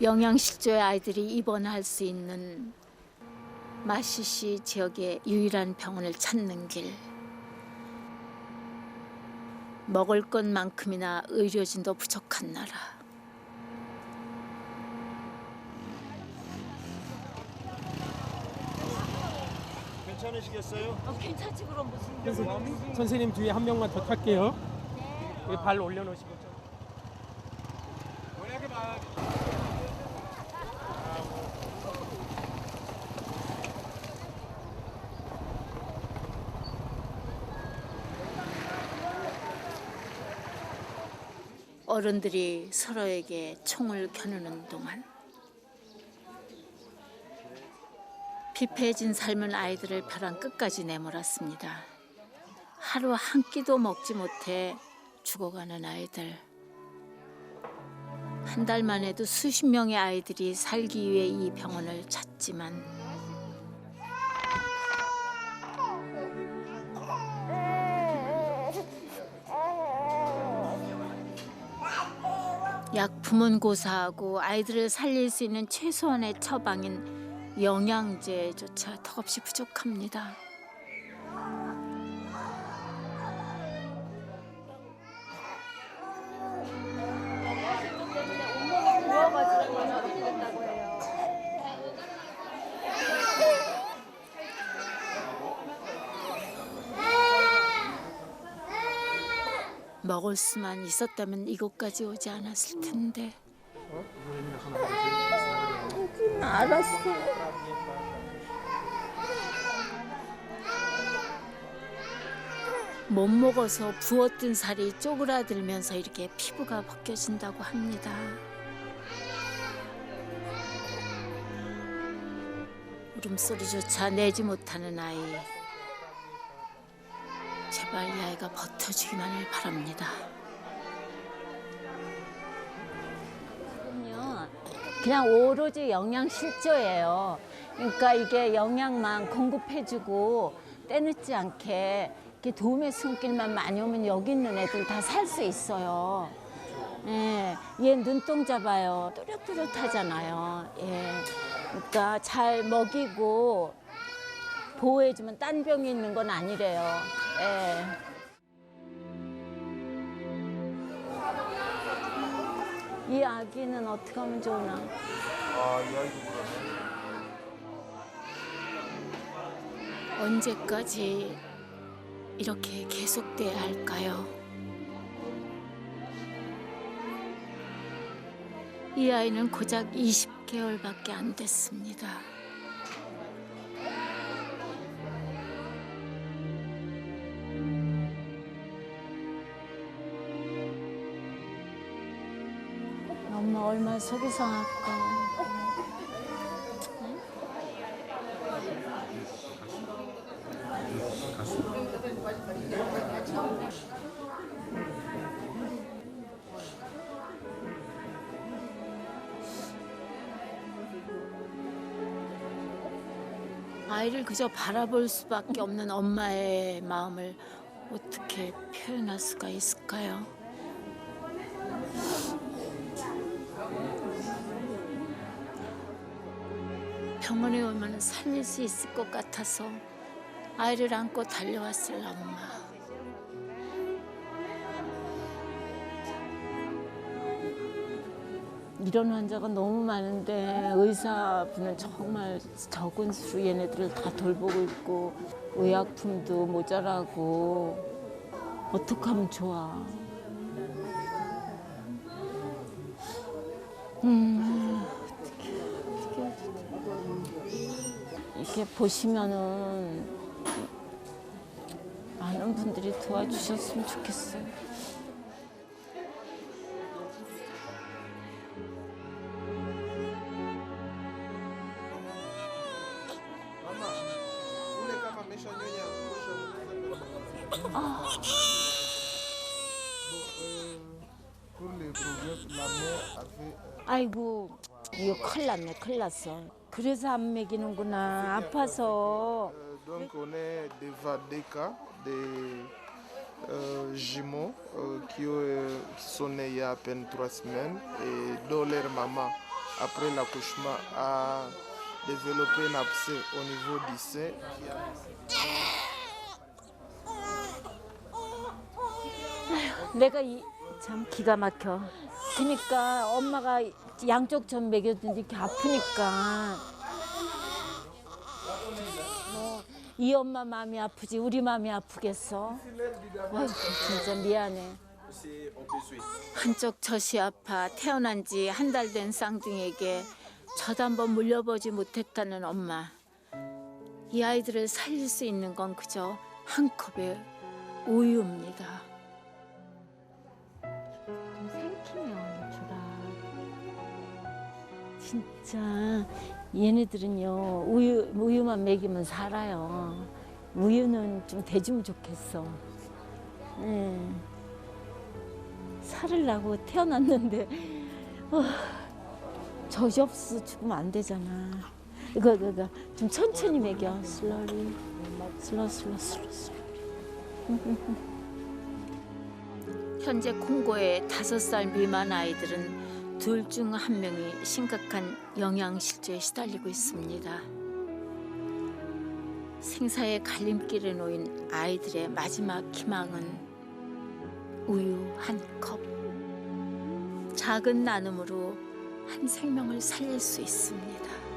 영양실조의 아이들이 입원할 수 있는 마시시 지역의 유일한 병원을 찾는 길. 먹을 것만큼이나 의료진도 부족한 나라. 괜찮으시겠어요? 어, 괜찮지 그럼 무슨 선생님 뒤에 한 명만 더 탈게요. 여기 발 올려놓으시고. 어른들이 서로에게 총을 겨누는 동안 피폐해진 삶은 아이들을 벼랑 끝까지 내몰았습니다. 하루 한 끼도 먹지 못해 죽어가는 아이들. 한 달만 해도 수십 명의 아이들이 살기 위해 이 병원을 찾지만 약품은 고사하고 아이들을 살릴 수 있는 최소한의 처방인 영양제조차 턱없이 부족합니다. 먹을 수만 있었다면 이곳까지 오지 않았을 텐데. 알았어. 못 먹어서 부었던 살이 쪼그라들면서 이렇게 피부가 벗겨진다고 합니다. 울음소리조차 내지 못하는 아이. 제발 이 아이가 버텨주기만을 바랍니다. 그냥 오로지 영양 실조예요. 그러니까 이게 영양만 공급해주고 때늦지 않게 이렇게 도움의 손길만 많이 오면 여기 있는 애들 다 살 수 있어요. 예, 얘 눈동자 봐요. 또렷또렷하잖아요. 예, 그러니까 잘 먹이고 보호해주면 딴 병이 있는 건 아니래요. 예. 이 아기는 어떻게 하면 좋으나? 아, 이 아이도 그러네. 언제까지 이렇게 계속돼야 할까요? 이 아이는 고작 20개월밖에 안 됐습니다. 얼마나 속이 상할까. 아이를 그저 바라볼 수밖에 없는 엄마의 마음을 어떻게 표현할 수가 있을까요? 병원에 오면 살릴 수 있을 것 같아서 아이를 안고 달려왔을 엄마. 이런 환자가 너무 많은데 의사분은 정말 적은 수로 얘네들을 다 돌보고 있고 의약품도 모자라고 어떻게 하면 좋아? 음, 이렇게 보시면은 많은 분들이 도와주셨으면 좋겠어요. Euh, 아이고 이거 큰일 났네 큰일 났어 그래서 안 먹이는구나 아파서 Euh, donc on est des cas des euh, jumeaux euh, qui, euh, qui sont nés il y a à peine trois semaines et dont leur maman après l'accouchement, a développé un abcès au niveau du sein. qui a- 내가 이, 참 기가 막혀. 그러니까 엄마가 양쪽 전 먹였는데 이렇게 아프니까 뭐, 이 엄마 마음이 아프지 우리 마음이 아프겠어. 아유, 진짜 미안해. 한쪽 젖이 아파 태어난 지 한 달 된 쌍둥이에게 젖 한번 물려보지 못했다는 엄마. 이 아이들을 살릴 수 있는 건 그저 한 컵의 우유입니다. 진짜 얘네들은요 우유 우유만 먹이면 살아요. 우유는 좀 대주면 좋겠어. 네. 살을 나고 태어났는데 어, 없어 죽으면 안 되잖아. 이거 이거, 이거 좀 천천히 먹여. 슬러리 슬러 슬러 슬러 슬러. 현재 콩고의 다섯 살 미만 아이들은 둘 중 한 명이 심각한 영양실조에 시달리고 있습니다. 생사의 갈림길에 놓인 아이들의 마지막 희망은 우유 한 컵. 작은 나눔으로 한 생명을 살릴 수 있습니다.